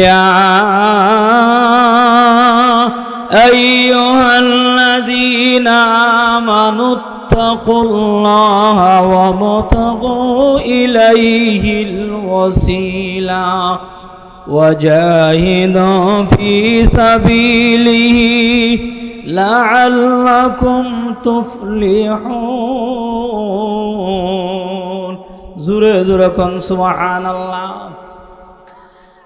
يا أيها الذين آمنوا اتقوا الله وابتغوا إليه الوسيلة وجاهدوا في سبيله لعلكم تفلحون زور زوركم سبحان الله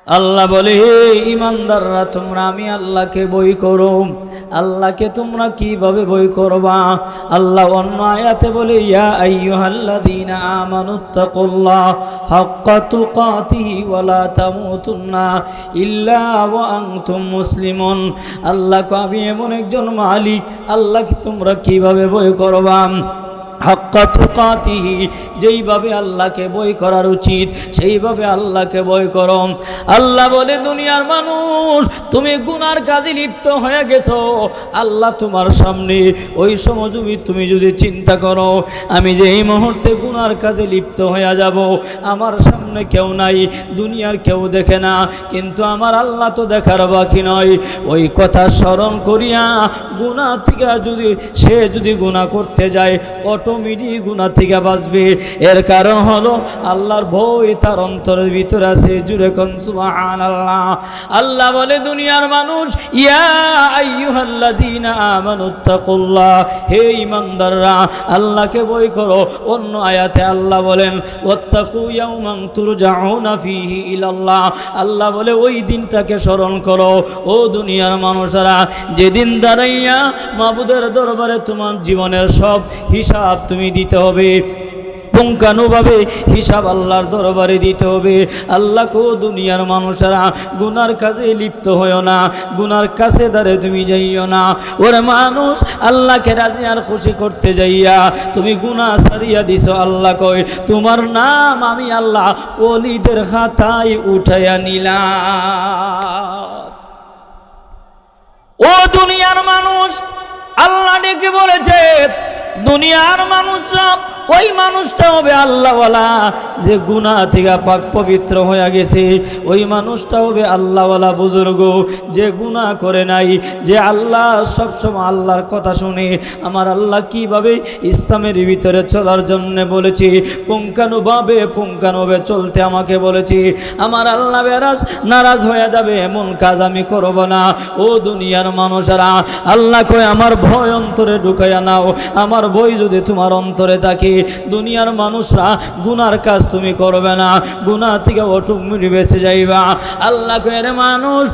আল্লাহ বলে, হে ইমানদাররা, তোমরা আমি আল্লাহকে বই করো। আল্লাহকে তোমরা কীভাবে বই করবা? আল্লাহ অন্য আয়াতে বলে, ইয়া আইয়ুহাল্লাযীনা আমানুত্তাকুল্লাহ হাক্কা তুকাতিহি ওয়া লা তামুতুন্না ইল্লা ওয়া আনতুম মুসলিমুন। আল্লাহকে আমি এমন একজন মালিক, আল্লাহকে তোমরা কীভাবে বই করবা? হাক্কা তুকাতিহি, যেইভাবে আল্লাহকে বই করার উচিত, সেইভাবে আল্লাহকে বই করো। আল্লাহ বলে, দুনিয়ার মানুষ, তুমি গুনার কাজে লিপ্ত হয়ে গেছো। আল্লাহ তোমার সামনে, ওই সময় তুমি যদি চিন্তা করো, আমি যে এই মুহূর্তে গুনার কাজে লিপ্ত হয়ে যাব, আমার সামনে কেউ নাই, দুনিয়ার কেউ দেখে না, কিন্তু আমার আল্লাহ তো দেখার বাকি নয়। ওই কথা স্মরণ করিয়া গুণা থেকে যদি, সে যদি গুণা করতে যায় অটোমেটিক গুণা থেকে বাঁচবে। এর কারণ হলো আল্লাহর ভয় তার অন্তরের ভিতরে আছে। জুড়ে কোন সুবহানাল্লাহ। আল্লাহ বলে, দুনিয়ার মানুষ, ইয়া আইয়ুহাল্লাযীনা আমানুত্তাকুল্লাহ হে ঈমানদাররা, আল্লাহকে বই করো। অন্য আয়াতে আল্লাহ বলেন, ওয়াত্তাকু ইয়াওমান তুরজাউনা ফীহি ইলাল্লাহ। আল্লাহ বলে, ওই দিনটাকে স্মরণ করো। ও দুনিয়ার মানুষেরা, যেদিন দাঁড়াইয়া মাবুদের দরবারে তোমার জীবনের সব হিসাব তুমি দিতে হবে। পুঙ্খানুভাবে হিসাব আল্লাহর দরবারে দিতে হবে। আল্লাহকেও দুনিয়ার মানুষেরা গুনার কাজে লিপ্ত হইও না, গুনার কাছে দাঁড়ে তুমি যাইও না। ওরে মানুষ আল্লাহকে রাজি আর খুশি করতে যাইয়া, তুমি গুনা সারিয়া দিছ আল্লাহ কয়, তোমার নাম আমি আল্লাহ অলিদের হাতায় উঠাইয়া নিলাম। ও দুনিয়ার মানুষ, আল্লাহ ডেকে বলেছে দুনিয়ার মানুষ ওই মানুষটা হবে আল্লাহওয়ালা যে গুণা থেকে পাক পবিত্র হয়ে গেছে। ওই মানুষটা হবে আল্লাহওয়ালা বুজুর্গ যে গুণা করে নাই, যে আল্লাহ সবসময় আল্লাহর কথা শুনে। আমার আল্লাহ কীভাবে ইসলামের ভিতরে চলার জন্য বলেছি পুঙ্খানুভাবে পুঙ্খানুভাবে চলতে আমাকে বলেছি। আমার আল্লাহ বেরাজ নারাজ হয়ে যাবে, এমন কাজ আমি করব না। ও দুনিয়ার মানুষেরা, আল্লাহ কয়, আমার ভয় অন্তরে ঢুকাইয়া নাও। আমার বই যদি তোমার অন্তরে থাকে দুনিয়ার মানুষরা গুনার কাজ তুমি করবে না। গুনা থেকে অটুক বেঁচে যাইবা। আল্লাহ মানুষ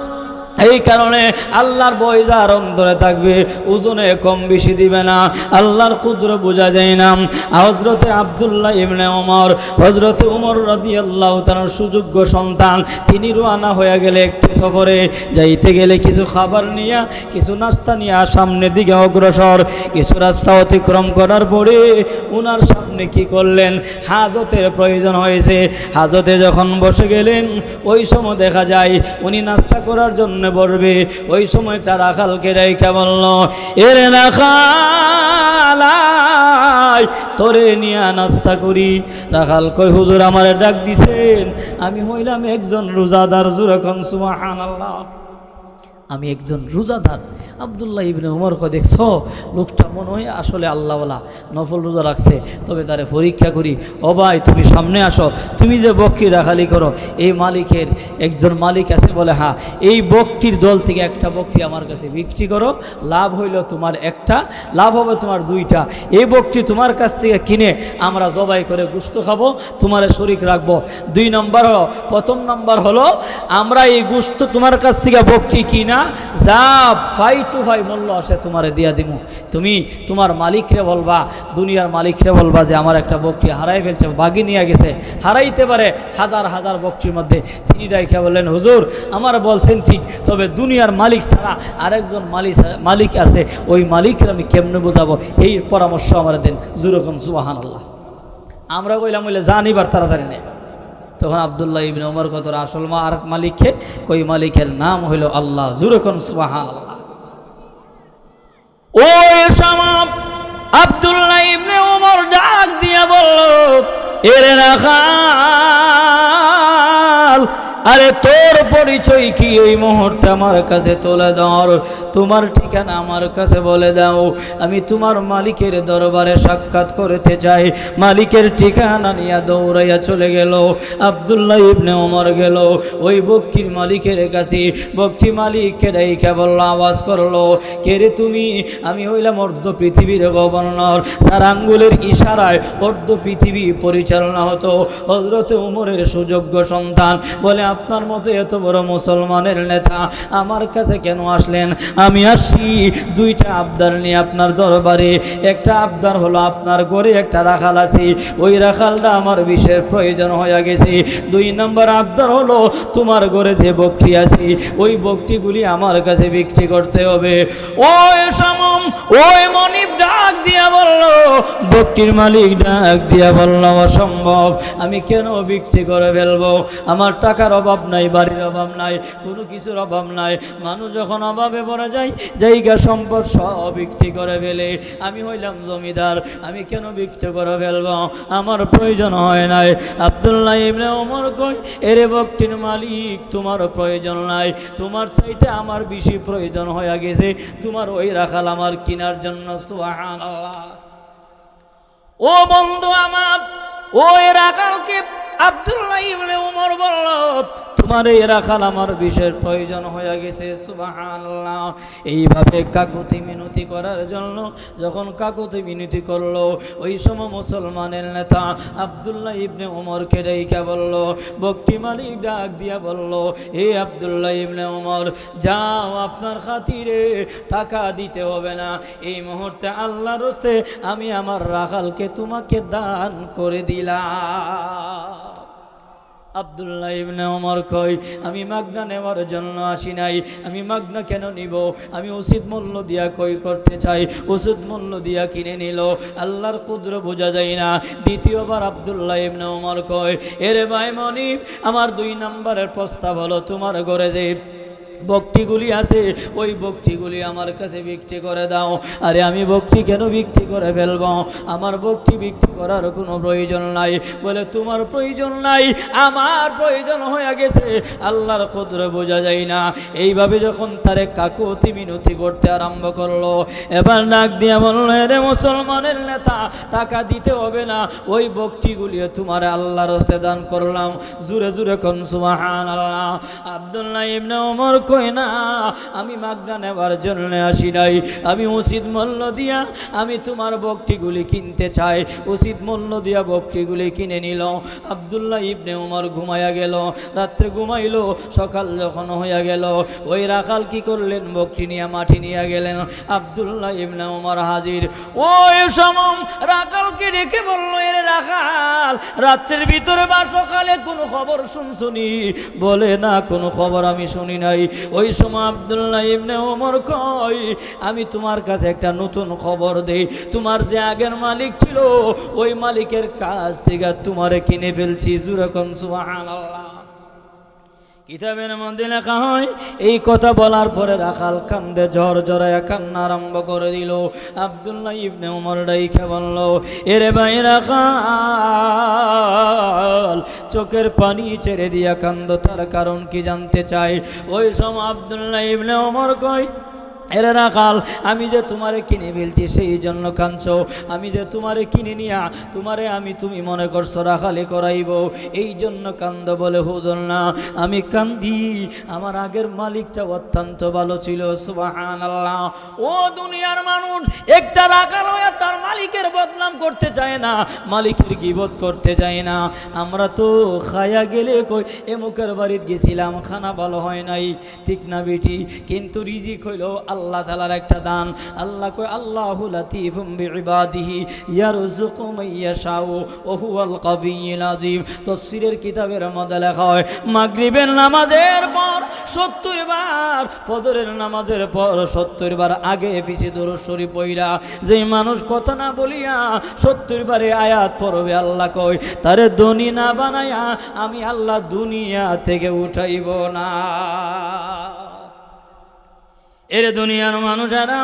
এই কারণে আল্লাহর বই যার অন্তরে থাকবে, ওজনে কম বেশি দিবে না। আল্লাহর কুদ্র বোঝা যায় না। হজরতে আবদুল্লাহ ইবনে ওমর হজরতে উমর রাদি আল্লাহ তার সুযোগ্য সন্তান, তিনি রোয়ানা হয়ে গেলে একটি সফরে। যাইতে গেলে কিছু খাবার নিয়ে, কিছু নাস্তা নিয়ে সামনের দিকে অগ্রসর। কিছু রাস্তা অতিক্রম করার পরে উনার সামনে কি করলেন? হাজতের প্রয়োজন হয়েছে। হাজতে যখন বসে গেলেন, ওই সময় দেখা যায় উনি নাস্তা করার জন্য বলবে ওই সময় তার আখালকে রেখা বলল, এর রাখাল তোরে নিয়ে নাস্তা করি। রাখাল কই হুজুর আমারে ডাক দিছেন, আমি হইলাম একজন রোজাদার জুরখন সুমাহান আল্লাহ আমি একজন রোজাদার। আবদুল্লাহ ইবনে উমরকে দেখছ, লোকটা মনে হয় আসলে আল্লাহওয়ালা, নফল রোজা রাখছে। তবে তারে পরীক্ষা করি। ও ভাই, তুমি সামনে আসো। তুমি যে বকরি রাখালি করো, এই মালিকের একজন মালিক আছে বলে হ্যাঁ এই বকটির দল থেকে একটা বকরি আমার কাছে বিক্রি করো। লাভ হইল তোমার একটা, লাভ হবে তোমার দুইটা। এই বকটি তোমার কাছ থেকে কিনে আমরা জবাই করে গুস্ত খাব, তোমার শরিক রাখব। দুই নম্বর হলো, প্রথম নম্বর হলো, আমরা এই গুস্ত তোমার কাছ থেকে বকটি কিনা যা ফাই টু ফাই মূল্য আসে তোমারে দিয়া দিমু। তুমি তোমার মালিকরে বলবা, দুনিয়ার মালিকরে বলবা যে আমার একটা বকরি হারাই ফেলছে, বাগি নিয়ে গেছে। হারাইতে পারে হাজার হাজার বকরির মধ্যে। তিনি ডাইখা বললেন, হুজুর, আমার বলছেন ঠিক, তবে দুনিয়ার মালিক ছাড়া আরেকজন মালিক মালিক আছে, ওই মালিকরে আমি কেমনে বোঝাবো? এই পরামর্শ আমার দেন। জুরকম সুবাহান আল্লাহ আমরা কইলাম বলে জানিবার তাড়াতাড়ি নেই। তখন আবদুল্লাহ ইবিন ওমর কত আসল মা আর মালিককে কই মালিকের নাম হইল আল্লাহ জুরকন সুবাহান আল্লাহ ও সমাপ আবদুল্লাহ ইবনে ওমর ডাক দিয়া বলল, এরে রাখাল আরে তোর পরিচয় কি? এই মুহূর্তে আমার কাছে তুলে ধর। তোমার ঠিকানা আমার কাছে বলে দাও। আমি তোমার মালিকের দরবারে সাক্ষাৎ করতে চাই। মালিকের ঠিকানা নিয়ে দৌড়াইয়া চলে গেল। আবদুল্লাহ ইবনে ওমর গেল। ওই বক্তির মালিকের কাছে। বক্তি মালিককে ডাইকা বলল, আওয়াজ করল, কে রে তুমি? আমি হইলাম অর্ধ পৃথিবীর গভর্নর। তার আঙ্গুলের ইশারায় অর্ধ পৃথিবী পরিচালনা হতো। হজরত উমরের সুযোগ্য সন্তান বলে আপনার মতো এত বড় মুসলমানের নেতা আমার কাছে কেন আসলেন? আমি আসছি দুইটা আবদার নিয়ে আপনার দরবারে। একটা আবদার হলো আপনার ঘরে একটা রাখাল আছে। ওই রাখালটা আমার বিশেষ প্রয়োজন হয়ে গেছে। দুই নম্বর আবদার হলো তোমার ঘরে যে বকরি আছে, ওই বকরিগুলি আমার কাছে বিক্রি করতে হবে। ওই সমম, ওই মনিব ডাক দিয়া বলল, বকরির মালিক ডাক দিয়া বলল, অসম্ভব। আমি কেন বিক্রি করে ফেলব? আমার টাকার অভাব নাই, বাড়ির অভাব নাই, কোনো কিছুর অভাব নাই। মানুষ যখন অভাবে পড়ে যায়, জায়গা সম্পদ সব বিক্রি করে ফেলে। আমি হইলাম জমিদার, আমি কেন বিক্রি করে ফেলব? আমার প্রয়োজন হয় নাই। আবদুল্লাহ ইবনে ওমর কই এরে বক্তির মালিক, তোমার প্রয়োজন নাই। তোমার চাইতে আমার বেশি প্রয়োজন হয়ে গেছে। তোমার ওই রাখাল আমার কেনার জন্য, সুবহানাল্লাহ। ও বন্ধু আমার, ওই রাখালকে আব্দুল্লাহ ইবনে উমর বলল তোমার এই রাখাল আমার বিশেষ প্রয়োজন হয়ে গেছে, সুবহানাল্লাহ। এইভাবে কাকুতি মিনতি করার জন্য যখন কাকুতি মিনতি করল, ওই সময় মুসলমানের নেতা আব্দুল্লাহ ইবনে উমরকে ডেকে বলল, বক্তি মালিক ডাক দিয়া বলল হে আব্দুল্লাহ ইবনে উমর, যাও আপনার খাতিরে, টাকা দিতে হবে না। এই মুহূর্তে আল্লাহর রস্তে আমি আমার রাখালকে তোমাকে দান করে দিলাম। আবদুল্লাহ ইবনে ওমর কই আমি মাগনা নেওয়ার জন্য আসি নাই। আমি মাগনা কেন নিব? আমি উচিত মূল্য দিয়া কই করতে চাই। উচিত মূল্য দিয়া কিনে নিল। আল্লাহর কুদ্র বোঝা যায় না। দ্বিতীয়বার আবদুল্লাহ ইবনে ওমর কই এরে ভাই মনিব, আমার দুই নম্বরের প্রস্তাব হলো তোমার ঘরে যে বক্তিগুলি আছে, ওই বক্তিগুলি আমার কাছে বিক্রি করে দাও। আরে আমি বক্তি কেন বিক্রি করে ফেলব? আমার বক্তি বিক্রি করার কোনো প্রয়োজন নাই। বলে, তোমার প্রয়োজন নাই, আমার প্রয়োজন হয়ে গেছে। আল্লাহর কদরে বোঝা যায় না। এইভাবে যখন তারে কাকুতি মিনতি করতে আরম্ভ করল, এবার ডাক দিয়ে বলল রে মুসলমানের নেতা, টাকা দিতে হবে না। ওই বক্তিগুলি তোমার আল্লাহর দান করলাম। জুরে জুরে কোন সুবাহান আল্লাহ আবদুল্লাহ ইবনে ওমর কই না। আমি মাগনা নেবার জন্য আসি নাই। আমি উচিত মূল্য দিয়া আমি তোমার বকটিগুলি কিনতে চাই। উচিত মূল্য দিয়া বকটিগুলি কিনে নিল। আবদুল্লাহ ইবনে উমর ঘুমাইয়া গেল। রাত্রে ঘুমাইলো, সকাল যখন হইয়া গেল। ওই রাখাল কি করলেন? বকটি নিয়ে মাটি নিয়ে গেলেন। আবদুল্লাহ ইবনে উমর হাজির। ওই সমম রাখালকে রেখে বলল, এর রাখাল, রাত্রের ভিতরে বা সকালে কোনো খবর শুনছুনি? বলে, না, কোনো খবর আমি শুনি নাই। ওই সময় আবদুল্লাহ ইবনে ওমর কই আমি তোমার কাছে একটা নতুন খবর দেই। তোমার যে আগের মালিক ছিল, ওই মালিকের কাছ থেকে তোমারে কিনে ফেলছি। জুরকম সুবহানাল্লাহ। কিতাবের মধ্যে লেখা হয়, এই কথা বলার পরে রাখাল কান্দে জ্বর জড়ায় কান্না আরম্ভ করে দিল। আবদুল্লাহ ইবনে উমর ডাইখে বলল, এরে ভাই রাখাল, চোখের পানি ছেড়ে দিয়া কান্দ, তার কারণ কি জানতে চাই? ওই সময় আবদুল্লাহ ইবনে উমর কয় এরে রাখাল, আমি যে তোমারে কিনে ফেলছি সেই জন্য কাঁদছ। আমি যে তোমারে কিনে নিয়া তোমারে আমি তুমি মনে করছ রাখালে করাইব, এই জন্য কান্দ বলে, হুজুর না, আমি কান্দি। আমার আগের মালিকটা অত্যন্ত ভালো ছিল সুবাহান আল্লাহ ও দুনিয়ার মানুষ, একটা রাখাল হয়ে তার মালিকের বদনাম করতে চায় না, মালিকের গিবত করতে চায় না। আমরা তো খায়া গেলে কই এমুকের বাড়িতে গেছিলাম, খানা ভালো হয় নাই। ঠিক না বেটি? কিন্তু রিজিক হইল আল্লাহ তালার একটা দান। আল্লাহ কই আল্লাহু লাতিফুম বিইবাদিহি, ইয়ারযুকু মান ইয়াশাউ ওয়া হুয়াল কাবিয়্যুল আযীম। তাফসীরের কিতাবের মধ্যে লেখা হয়, মাগরিবের নামাজের পর 70 বার, ফজরের নামাজের পর 70 বার আগে পিছে দরুদ শরীফ পড়া যেই মানুষ কথা না বলিয়া 70 বারে আয়াত পড়বে, আল্লাহ কই তারে ধনী না বানায়া আমি আল্লাহ দুনিয়া থেকে উঠাইব না। এর দুনিয়ার মানুষেরা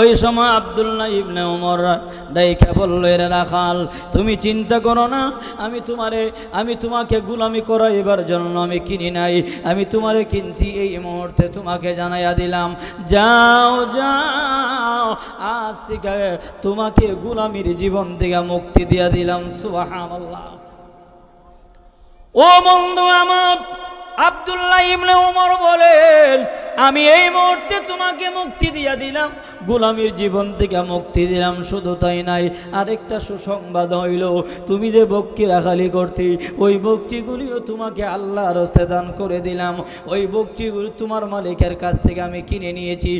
ওই সময় আবদুল্লাহ ইবনে ওমর ডাইকা বলল, এর রাখাল, তুমি চিন্তা করো না, আমি তোমারে, আমি তোমাকে গুলামি করাইবার জন্য আমি কিনি নাই, আমি তোমারে কিনছি, এই মুহূর্তে তোমাকে জানাইয়া দিলাম, যাও যাও, আজ থেকে তোমাকে গুলামির জীবন থেকে মুক্তি দিয়া দিলাম, সুবহানাল্লাহ। ও বন্ধু আমার, আব্দুল্লাহ ইবনে ওমর বলেন আমি এই মুহূর্তে তোমাকে মুক্তি দিয়া দিলাম। গোলামীর জীবন থেকে মুক্তি দিলাম, শুধু তাই নাই, আরেকটা সুসংবাদ হইল, তুমি যে বক্তি রাখালি করতে, ওই বক্তিগুলিও তোমাকে আল্লাহর হস্তে দান করে দিলাম। ওই বক্তিগুলি তোমার মালিকের কাছ থেকে আমি কিনে নিয়েছি।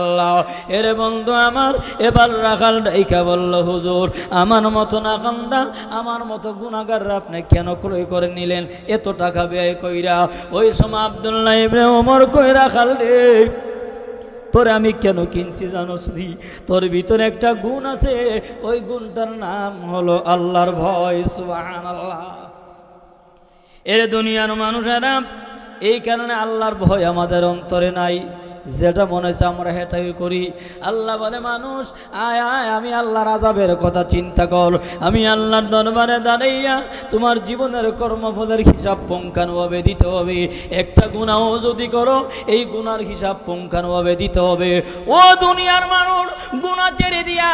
আল্লাহ এরে বন্ধু আমার, এবার রাখাল ডাইকা বলল, হুজুর, আমার মতো না কান্দা আমার মতো গুণাগাররা আপনি কেন ক্রয় করে নিলেন? এত টাকা ব্যয় কইরা। ওই সময় আবদুল্লাহ ইবনে ওমর কইরা রাখাল রে। তোরে আমি কেন কিনছি জানোস নি? তোর ভিতরে একটা গুণ আছে। ওই গুণটার নাম হলো আল্লাহর ভয়, সুবহানাল্লাহ। এর দুনিয়ার মানুষেরা, এই কারণে আল্লাহর ভয় আমাদের অন্তরে নাই। যেটা মনে হচ্ছে আমরা হেটাই করি। আল্লাহ বলে, মানুষ, আয় আয়, আমি আল্লাহর আজাবের কথা চিন্তা কর। আমি আল্লাহর দরবারে দাঁড়াইয়া তোমার জীবনের কর্মফলের হিসাব পঙ্কানুভাবে দিতে হবে। একটা গুণাও যদি করো, এই গুনার হিসাব পঙ্কানুভাবে দিতে হবে। ও দুনিয়ার মানুষ গুণা ছেড়ে দিয়া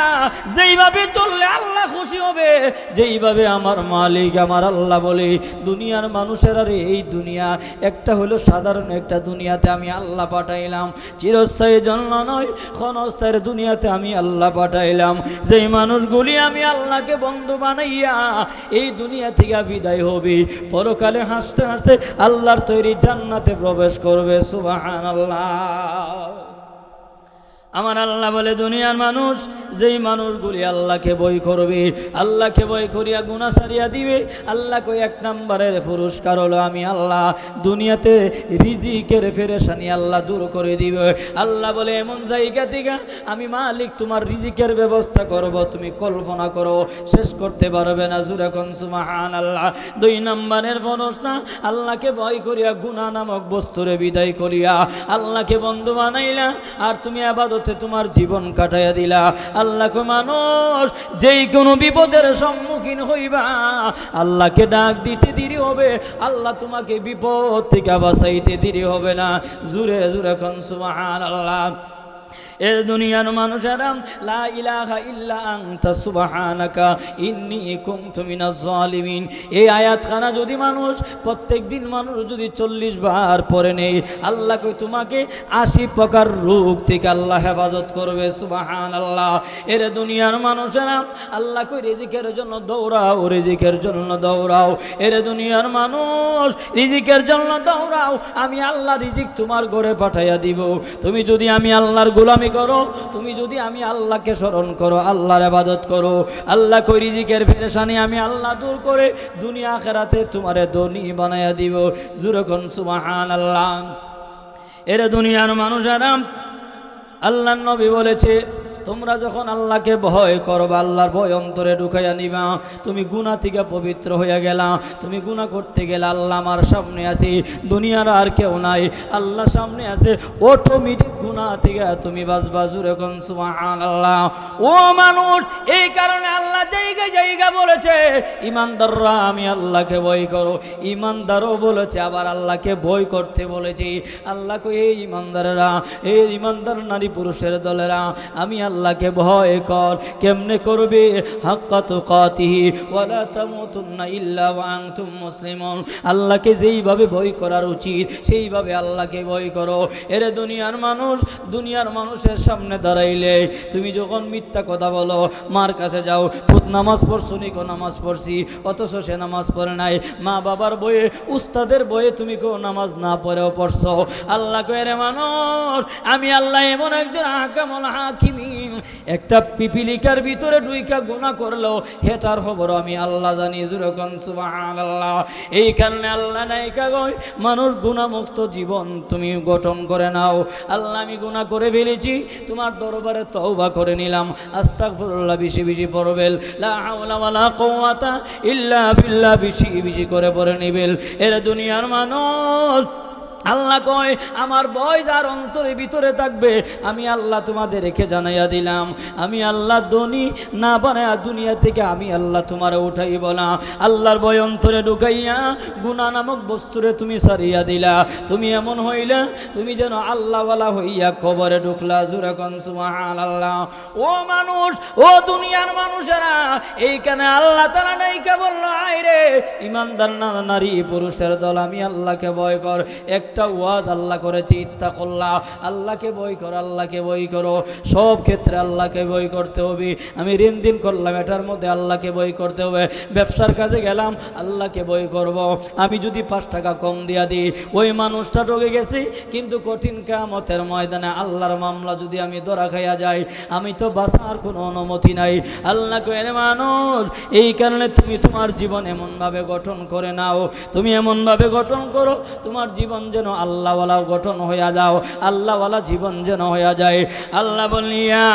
যেইভাবে চললে আল্লাহ খুশি হবে। যেইভাবে আমার মালিক, আমার আল্লাহ বলে, দুনিয়ার মানুষের আরে এই দুনিয়া একটা হলো সাধারণ একটা দুনিয়াতে আমি আল্লাহ পাঠাইলাম। চিরস্থায়ী জন্য নয়, ক্ষণস্থায়ের দুনিয়াতে আমি আল্লাহ পাঠাইলাম। যেই মানুষগুলি আমি আল্লাহকে বন্ধু বানাইয়া এই দুনিয়া থেকে বিদায় হবে, পরকালে হাসতে হাসতে আল্লাহর তৈরি জান্নাতে প্রবেশ করবে সুবাহান আল্লাহ আমার আল্লাহ বলে, দুনিয়ার মানুষ যেই মানুষগুলি আল্লাহকে বই করবে, আল্লাহকে বই করিয়া গুণা সারিয়া দিবে, আল্লাহকে এক নম্বরের পুরস্কার হলো আমি আল্লাহ। দুনিয়াতে রিজিকের ফেরেশানি আল্লাহ দূর করে দিবে। আল্লাহ বলে, এমন জায়গা থেকে আমি মালিক, তোমার রিজিকের ব্যবস্থা করব, তুমি কল্পনা করো, শেষ করতে পারবে না। জুরাকন সুমাহান আল্লাহ দুই নম্বরের ফরসনা আল্লাহকে ভয় করিয়া গুণা নামক বস্তুরে বিদায় করিয়া, আল্লাহকে বন্ধু বানাইলা, আর তুমি আবাদতে তোমার জীবন কাটাইয়া দিলা। আল্লাহকে মানুষ, যেই কোনো বিপদের সম্মুখীন হইবা, আল্লাহকে ডাক দিতে দেরি হবে, আল্লাহ তোমাকে বিপদ থেকে বাঁচাইতে দেরি হবে না। জুরে জুরে কনসুমান আল্লাহ এ দুনিয়ার মানুষেরা লা ইলাহা ইল্লা আনতা সুবহানাকা, ইন্নী কুনতু মিনাজ জালিমিন। এই আয়াতখানা যদি মানুষ প্রত্যেক দিন মানুষ যদি চল্লিশ বার পড়ে নেই আল্লাহ কই তোমাকে আশি প্রকার রোগ থেকে আল্লাহ হেফাজত করবে সুবাহান আল্লাহ এর দুনিয়ার মানুষেরা আল্লাহ কই রিজিকের জন্য দৌড়াও, রিজিকের জন্য দৌড়াও। এর দুনিয়ার মানুষ, রিজিকের জন্য দৌড়াও, আমি আল্লাহ রিজিক তোমার ঘরে পাঠাইয়া দিব। তুমি যদি আমি আল্লাহর গোলামি করো, তুমি যদি আমি আল্লাহকে স্মরণ করো, আল্লাহর আবাদত করো আল্লাহ কই রিজিকের ফেরেশানি আমি আল্লাহ দূর করে দুনিয়া খেরাতে তোমারে ধনী বানাইয়া দিব। জুরকন সুমাহান আল্লাহ এরে দুনিয়ার মানুষেরা আল্লাহ নবী বলেছে তোমরা যখন আল্লাহকে ভয় করবা, আল্লাহর ভয় অন্তরে ঢুকাইয়া নিবা, তুমি গুণা থেকে পবিত্র হইয়া গেলা, তুমি গুণা করতে গেলে আল্লাহ আমার সামনে আছি, দুনিয়ার আর কেউ নাই আল্লাহ সামনে আছে অটোমেটিক গুণা থেকে তুমি বাঁচবা জুড়ে কোন আল্লাহ ও মানুষ, এই কারণে আল্লাহ জায়গা জায়গা বলেছে, ইমানদাররা, আমি আল্লাহকে ভয় করো। ইমানদারও বলেছে, আবার আল্লাহকে ভয় করতে বলেছি। আল্লাহকে এই ইমানদারেরা, এই ইমানদার নারী পুরুষের দলেরা, আমি আল্লাহকে ভয় কর। কেমনে করবে? হাক্কাত আল্লাহকে যেইভাবে ভয় করার উচিত, সেইভাবে আল্লাহকে ভয় করো। এরে দুনিয়ার মানুষ, দুনিয়ার মানুষের সামনে দাঁড়াইলে, তুমি যখন মিথ্যা কথা বলো, মার কাছে যাও পুত নামাজ পড়ছো নিকো নামাজ পড়ছি, অথচ সে নামাজ পড়ে নাই। মা বাবার বইয়ে, উস্তাদের বইয়ে তুমি কেউ নামাজ না পড়েও পড়ছো। আল্লাহ কয়ে মানুষ, আমি আল্লাহ এমন একজন আকামল হাকিমিন একটা পিপিলিকার ভিতরে ডুইকা গুণা করল হেটার খবর আমি আল্লাহ জানি যেরকম সুবাহান আল্লাহ এই কারণে আল্লাহ নায়িকা গয় মানুষ গুণামুক্ত জীবন তুমি গঠন করে নাও। আল্লাহ আমি গুণা করে ফেলেছি, তোমার দরবারে তওবা করে নিলাম। আস্তাগফিরুল্লাহ, বেশি বেশি পড়বেল লা হাওলা ওয়ালা কুওয়াতা ইল্লা বিল্লাহ, বেশি বেশি করে পড়ে নিবেল এর দুনিয়ার মানুষ আল্লাহ কয়, আমার ভয় যার অন্তরে ভিতরে থাকবে, আমি আল্লাহ তোমাদের রেখে জানাইয়া দিলাম। আমি আল্লাহ দনি না বানায়া দুনিয়া থেকে আমি আল্লাহ তোমার উঠাইব না। আল্লাহর ভয় অন্তরে ঢুকাইয়া গুণা নামক বস্তুরে তুমি সারিয়া দিলা। তুমি এমন হইলে, তুমি যেন আল্লাহওয়ালা হইয়া কবরে ঢুকলা। জুরে কনসুমাহান আল্লাহ ও মানুষ, ও দুনিয়ার মানুষেরা, এইখানে আল্লাহ তারা নাই কে বলল, আয় রে, ইমানদার নারী পুরুষের দল, আমি আল্লাহকে ভয় কর। একটা ওয়াজ আল্লাহ করেছি ইত্তা করলা আল্লাহকে বই কর, আল্লাহকে বই করো। সব ক্ষেত্রে আল্লাহকে বই করতে হবে। আমি ঋণ দিন করলাম, এটার মধ্যে আল্লাহকে বই করতে হবে। ব্যবসার কাজে গেলাম, আল্লাহকে বই করব। আমি যদি পাঁচ টাকা কম দিয়া দিই, ওই মানুষটা ঢুকে গেছি, কিন্তু কঠিন কামতের ময়দানে আল্লাহর মামলা যদি আমি ধরা খাইয়া যাই, আমি তো বাঁচার কোনো অনুমতি নাই। আল্লাহ কেন মানুষ, এই কারণে তুমি তোমার জীবন এমনভাবে গঠন করে নাও। তুমি এমনভাবে গঠন করো, তোমার জীবন যেন আল্লাহওয়ালা গঠন হইয়া যাও আল্লাহওয়ালা জীবন যেন হইয়া যায় আল্লাহ বলিয়া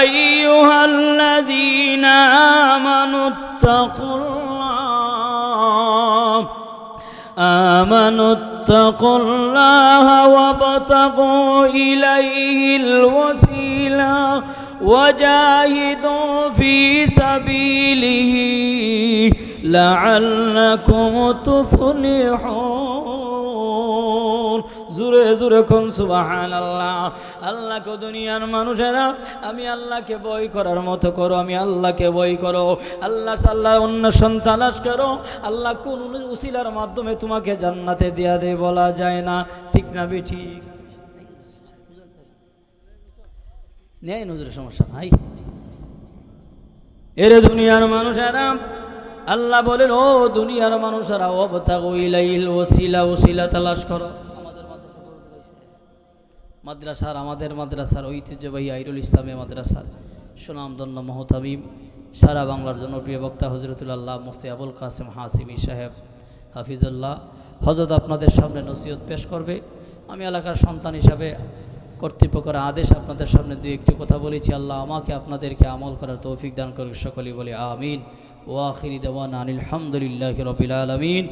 আইয়ুহাল্লাযীনা আমানুত্তাকুল্লাহ آمنوا اتقوا الله وابتغوا إليه الوسيلة وجاهدوا في سبيله لعلكم تفلحون জুরে জুরে কোন সুবাহান আল্লাহ আল্লাহকে দুনিয়ার মানুষেরা আমি আল্লাহকে বই করার মতো করো আমি আল্লাহকে বই করো আল্লাহ সাল্লাহ অন্য সন্তানাস করো আল্লাহ কোন উসিলার মাধ্যমে তোমাকে জান্নাতে দেয়া দে বলা যায় না ঠিক না বে ঠিক নেই নজরের সমস্যা নাই এরে দুনিয়ার মানুষেরা আল্লাহ বলেন, ও দুনিয়ার মানুষেরা অবতাগো ইলাইল ওসিলা ওসিলা তালাশ করো। মাদ্রাসার, আমাদের মাদ্রাসার ঐতিহ্যবাহী আইরুল ইসলামী মাদ্রাসার সুনামদন্য মহতামিম, সারা বাংলার জনপ্রিয় বক্তা হজরতুল্লাহ মুফতি আবুল কাসেম হাসিমি সাহেব, হাফিজুল্লাহ। হজরত আপনাদের সামনে নসিহত পেশ করবে। আমি এলাকার সন্তান হিসাবে কর্তৃপক্ষের আদেশ আপনাদের সামনে দু একটি কথা বলেছি। আল্লাহ আমাকে আপনাদেরকে আমল করার তৌফিক দান করুক, সকলেই বলে আমিন। ওয়াখিরি দেওয়ান আনিল হামদুলিল্লাহ রবিল আলমিন।